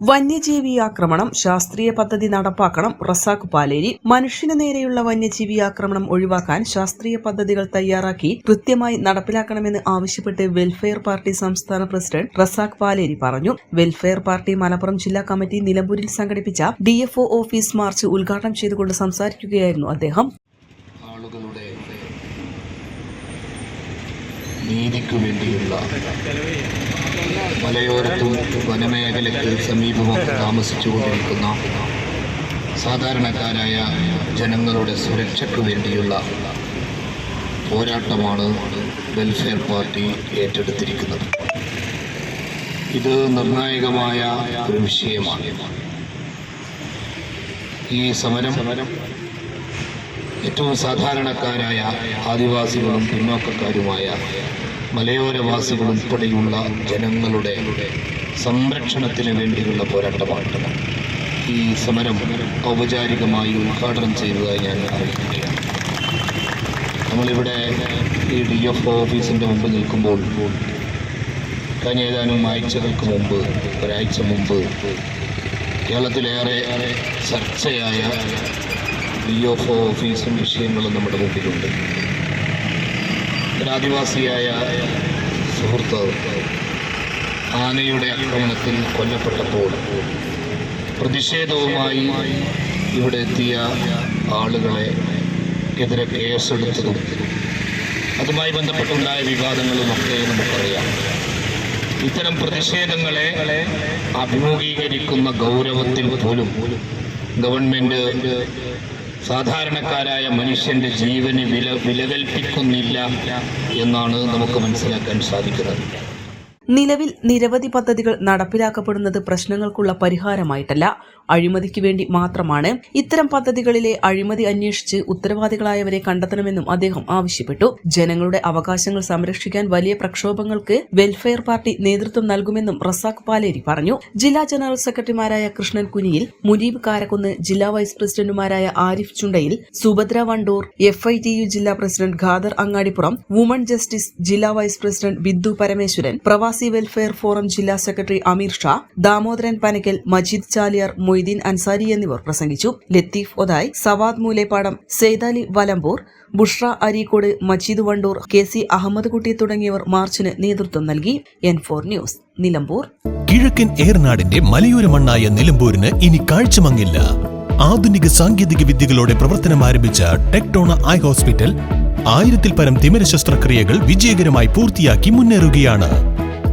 വന്യജീവി ആക്രമണം ശാസ്ത്രീയ പദ്ധതി നടപ്പാക്കണം റസാഖ് പാലേരി മനുഷ്യന് നേരെയുള്ള വന്യജീവി ആക്രമണം ഒഴിവാക്കാൻ ശാസ്ത്രീയ പദ്ധതികൾ തയ്യാറാക്കി കൃത്യമായി നടപ്പിലാക്കണമെന്ന് ആവശ്യപ്പെട്ട് വെൽഫെയർ പാർട്ടി സംസ്ഥാന പ്രസിഡന്റ് റസാഖ് പാലേരി പറഞ്ഞു. വെൽഫെയർ പാർട്ടി മലപ്പുറം ജില്ലാ കമ്മിറ്റി നിലമ്പൂരിൽ സംഘടിപ്പിച്ച ഡിഎഫ്ഒ ഓഫീസ് മാർച്ച് ഉദ്ഘാടനം ചെയ്തുകൊണ്ട് സംസാരിക്കുകയായിരുന്നു അദ്ദേഹം. ആളുകളുടെ നീതിക്കു വേണ്ടിയുള്ള മലയോരത്തും വനമേഖലയ്ക്ക് സമീപമൊക്കെ താമസിച്ചുകൊണ്ടിരിക്കുന്ന സാധാരണക്കാരായ ജനങ്ങളുടെ സുരക്ഷയ്ക്ക് വേണ്ടിയുള്ള പോരാട്ടമാണ് വെൽഫെയർ പാർട്ടി ഏറ്റെടുത്തിരിക്കുന്നത്. ഇത് നിർണായകമായ ഒരു വിഷയമാണ്. ഈ സമരം ഏറ്റവും സാധാരണക്കാരായ ആദിവാസികളും പിന്നോക്കക്കാരുമായ മലയോരവാസികൾ ഉൾപ്പെടെയുള്ള ജനങ്ങളുടെ സംരക്ഷണത്തിന് വേണ്ടിയുള്ള പോരാട്ടമാണ് ഈ സമരം ഔപചാരികമായി ഉദ്ഘാടനം ചെയ്തതായി ഞാൻ അറിയിക്കുകയാണ്. നമ്മളിവിടെ ഈ ഡി എഫ് ഓഫീസിന്റെ മുമ്പ് നിൽക്കുമ്പോൾ കഴിഞ്ഞ ഏതാനും ആഴ്ചകൾക്ക് മുമ്പ് ഒരാഴ്ച മുമ്പ് കേരളത്തിലേറെ ചർച്ചയായ ഡി എഫ് ഓഫീസും വിഷയങ്ങളും നമ്മുടെ മുമ്പിലുണ്ട്. ആദിവാസിയായ സുഹൃത്ത് ആനയുടെ ആക്രമണത്തിൽ കൊല്ലപ്പെട്ടപ്പോൾ പ്രതിഷേധവുമായി ഇവിടെ എത്തിയ ആളുകളെ എതിരെ കേസെടുത്തതും അതുമായി ബന്ധപ്പെട്ടുണ്ടായ വിവാദങ്ങളുമൊക്കെ നമുക്കറിയാം. ഇത്തരം പ്രതിഷേധങ്ങളെ അഭിമുഖീകരിക്കുന്ന ഗൗരവത്തിൽ പോലും ഗവൺമെന്റ് സാധാരണക്കാരായ മനുഷ്യന്റെ ജീവന് വില വില കൽപ്പിക്കുന്നില്ല എന്നാണ് നമുക്ക് മനസ്സിലാക്കാൻ സാധിക്കുന്നത്. നിലവിൽ നിരവധി പദ്ധതികൾ നടപ്പിലാക്കപ്പെടുന്നത് പ്രശ്നങ്ങൾക്കുള്ള പരിഹാരമായിട്ടല്ല. അഴിമതിക്ക് വേണ്ടി മാത്രമാണ്. ഇത്തരം പദ്ധതികളിലെ അഴിമതി അന്വേഷിച്ച് ഉത്തരവാദികളായവരെ കണ്ടെത്തണമെന്നും അദ്ദേഹം ആവശ്യപ്പെട്ടു. ജനങ്ങളുടെ അവകാശങ്ങൾ സംരക്ഷിക്കാൻ വലിയ പ്രക്ഷോഭങ്ങൾക്ക് വെൽഫെയർ പാർട്ടി നേതൃത്വം നൽകുമെന്നും റസാഖ് പാലേരി പറഞ്ഞു. ജില്ലാ ജനറൽ സെക്രട്ടറിമാരായ കൃഷ്ണൻ കുനിയിൽ മുനീബ് കാരക്കുന്ന് ജില്ലാ വൈസ് പ്രസിഡന്റുമാരായ Arif Chundayil Subhadra Vandoor F I T U ജില്ലാ president Khader Angadipuram women justice ജില്ലാ vice president Bindu Parameswaran Pravasi welfare forum ജില്ലാ സെക്രട്ടറി അമീർ ഷാ ദാമോദരൻ പനക്കൽ മജീദ് ചാലിയാർ മൊയ്തീൻ അൻസാരി എന്നിവർ പ്രസംഗിച്ചു. ലത്തീഫ് ഒതായ് സവാദ് മൂലേപ്പാടം സെയ്താലി വലമ്പൂർ ബുഷ്ര അരീക്കോട് മജീദ് വണ്ടൂർ കെ സി അഹമ്മദ് കുട്ടി തുടങ്ങിയവർ മാർച്ചിന് നേതൃത്വം നൽകി. N four news Nilambur. കിഴക്കൻ ഏർനാടിന്റെ മലയോര മണ്ണായ നിലമ്പൂരിന് ഇനി കാഴ്ചമങ്ങില്ല. ആധുനിക സാങ്കേതിക വിദ്യകളോടെ പ്രവർത്തനം ആരംഭിച്ച ടെക്ടോണ ഐ ഹോസ്പിറ്റൽ ആയിരത്തിൽ പരം തിമിര ശസ്ത്രക്രിയകൾ വിജയകരമായി പൂർത്തിയാക്കി മുന്നേറുകയാണ്.